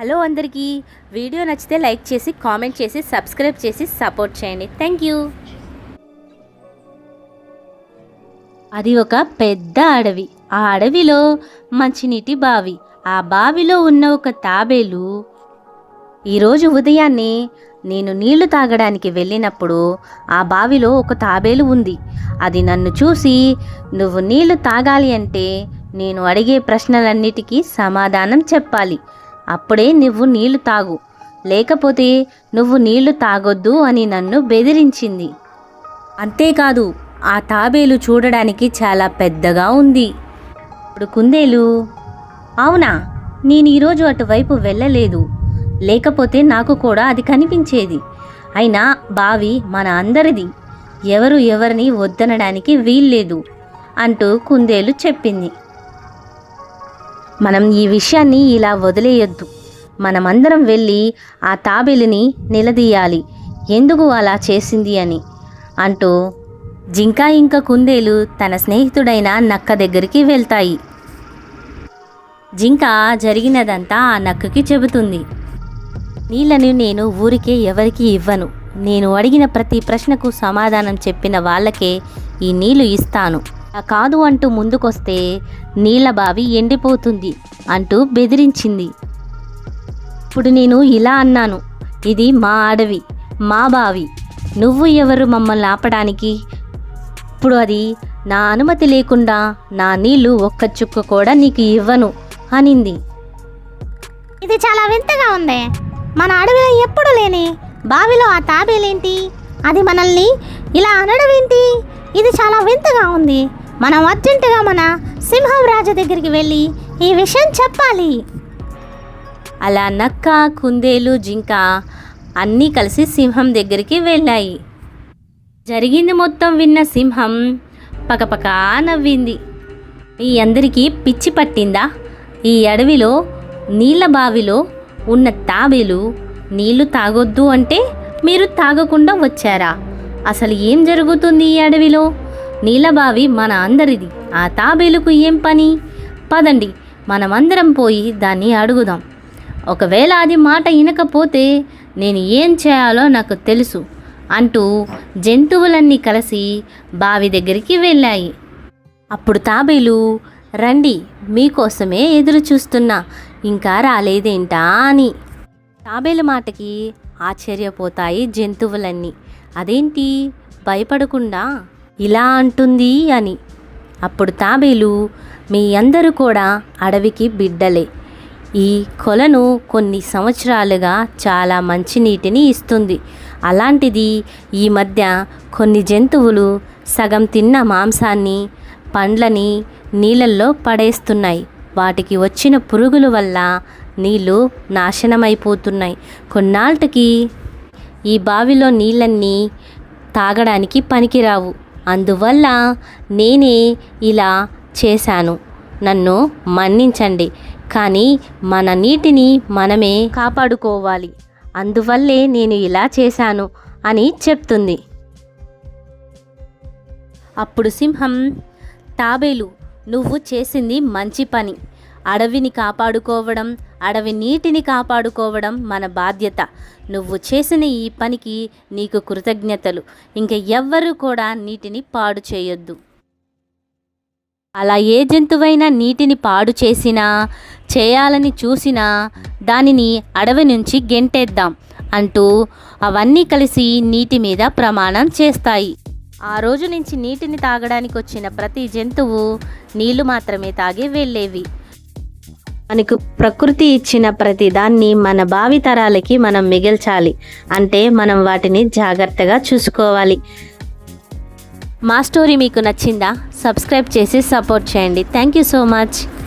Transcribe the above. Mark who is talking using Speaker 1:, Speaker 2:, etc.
Speaker 1: Hello అందరికీ. Video నచ్చితే like చేసి కామెంట్ చేసి సబ్స్క్రైబ్ చేసి సపోర్ట్ చేయండి. Thank you. అది ఒక పెద్ద అడవి. ఆ అడవిలో మంచినీటి బావి. ఆ బావిలో ఉన్న ఒక తాబేలు. ఈరోజు ఉదయాన్నే నేను నీళ్ళు తాగడానికి వెళ్ళినప్పుడు ఆ బావిలో ఒక తాబేలు ఉంది. అది నన్ను చూసి నువ్వు నీళ్ళు తాగాలి అంటే నేను అడిగే ప్రశ్నలన్నిటికీ సమాధానం చెప్పాలి. అప్పుడే నువ్వు నీళ్ళు తాగు. లేకపోతే నువ్వు నీళ్ళు తాగొద్దు అని నన్ను బెదిరించింది. అంతేకాదు ఆ తాబేలు చూడడానికి చాలా పెద్దగా ఉంది. ఇప్పుడు కుందేలు అవునా నేను ఈరోజు అటువైపు వెళ్ళలేదు. లేకపోతే నాకు కూడా అది కనిపించేది. అయినా బావి మన అందరిది. ఎవరు ఎవరిని వద్దనడానికి వీల్లేదు అంటూ కుందేలు చెప్పింది. మనం ఈ విషయాన్ని ఇలా వదిలేయొద్దు. మనమందరం వెళ్ళి ఆ తాబేలిని నిలదీయాలి. ఎందుకు అలా చేసింది అని? అంటూ జింక ఇంకా కుందేలు తన స్నేహితుడైన నక్క దగ్గరికి వెళ్తాయి. జింక జరిగినదంతా ఆ నక్కకి చెబుతుంది. నీళ్ళని నేను ఊరికే ఎవరికి ఇవ్వను. నేను అడిగిన ప్రతి ప్రశ్నకు సమాధానం చెప్పిన వాళ్ళకే ఈ నీళ్ళు ఇస్తాను. కాదు అంటూ ముందుకొస్తే నీళ్ళ బావి ఎండిపోతుంది అంటూ బెదిరించింది. ఇప్పుడు నేను ఇలా అన్నాను. ఇది మా అడవి మా బావి. నువ్వు ఎవరు మమ్మల్ని ఆపడానికి? ఇప్పుడు అది నా అనుమతి లేకుండా నా నీళ్ళు ఒక్క చుక్క కూడా నీకు ఇవ్వను అనింది.
Speaker 2: ఇది చాలా వింతగా ఉంది. మన అడవిలో ఎప్పుడు లేని బావిలో ఆ తాబేలేంటి? అది మనల్ని ఇలా అనడం ఏంటి ఇది చాలా వింతగా ఉంది. మనం అర్జెంటుగా మన సింహం రాజు దగ్గరికి వెళ్ళి ఈ విషయం చెప్పాలి.
Speaker 1: అలా నక్క కుందేలు జింక అన్నీ కలిసి సింహం దగ్గరికి వెళ్ళాయి. జరిగింది మొత్తం విన్న సింహం పకపకా నవ్వింది. మీ అందరికీ పిచ్చి పట్టిందా? ఈ అడవిలో నీళ్ళ బావిలో ఉన్న తాబేలు నీళ్ళు తాగొద్దు అంటే మీరు తాగకుండా వచ్చారా? అసలు ఏం జరుగుతుంది ఈ అడవిలో? నీలబావి మన అందరిది. ఆ తాబేలుకు ఏం పని? పదండి మనమందరం పోయి దాన్ని అడుగుదాం. ఒకవేళ అది మాట వినకపోతే నేను ఏం చేయాలో నాకు తెలుసు అంటూ జంతువులన్నీ కలిసి బావి దగ్గరికి వెళ్ళాయి. అప్పుడు తాబేలు రండి మీకోసమే ఎదురు చూస్తున్నా ఇంకా రాలేదేంటా అని. తాబేలు మాటకి ఆశ్చర్యపోతాయి జంతువులన్నీ. అదేంటి? భయపడకుండా? ఇలా అంటుంది అని. అప్పుడు తాబేలు మీ అందరూ కూడా అడవికి బిడ్డలే. ఈ కొలను కొన్ని సంవత్సరాలుగా చాలా మంచి నీటిని ఇస్తుంది. అలాంటిది ఈ మధ్య కొన్ని జంతువులు సగం తిన్న మాంసాన్ని పండ్లని నీళ్ళల్లో పడేస్తున్నాయి. వాటికి వచ్చిన పురుగుల వల్ల నీళ్ళు నాశనమైపోతున్నాయి. కొన్నాళ్ళకి ఈ బావిలో నీళ్ళన్నీ తాగడానికి పనికిరావు. అందువల్ల నేనే ఇలా చేశాను. నన్ను మన్నించండి. కానీ మన నీటిని మనమే కాపాడుకోవాలి. అందువల్లే నేను ఇలా చేశాను అని చెప్తుంది. అప్పుడు సింహం తాబేలు నువ్వు చేసింది మంచి పని. అడవిని కాపాడుకోవడం అడవి నీటిని కాపాడుకోవడం మన బాధ్యత. నువ్వు చేసిన ఈ పనికి నీకు కృతజ్ఞతలు. ఇంక ఎవ్వరూ కూడా నీటిని పాడు చేయొద్దు. అలా ఏ జంతువైనా నీటిని పాడు చేసినా చేయాలని చూసినా దానిని అడవి నుంచి గెంటేద్దాం అంటూ అవన్నీ కలిసి నీటి మీద ప్రమాణం చేస్తాయి. ఆ రోజు నుంచి నీటిని తాగడానికి వచ్చిన ప్రతి జంతువు నీళ్ళు మాత్రమే తాగి వెళ్ళేవి. మనకు ప్రకృతి ఇచ్చిన ప్రతి దాన్ని మన భావితరాలకి మనం మిగిల్చాలి. అంటే మనం వాటిని జాగ్రత్తగా చూసుకోవాలి. మా స్టోరీ మీకు నచ్చిందా? సబ్స్క్రైబ్ చేసి సపోర్ట్ చేయండి. Thank you so much.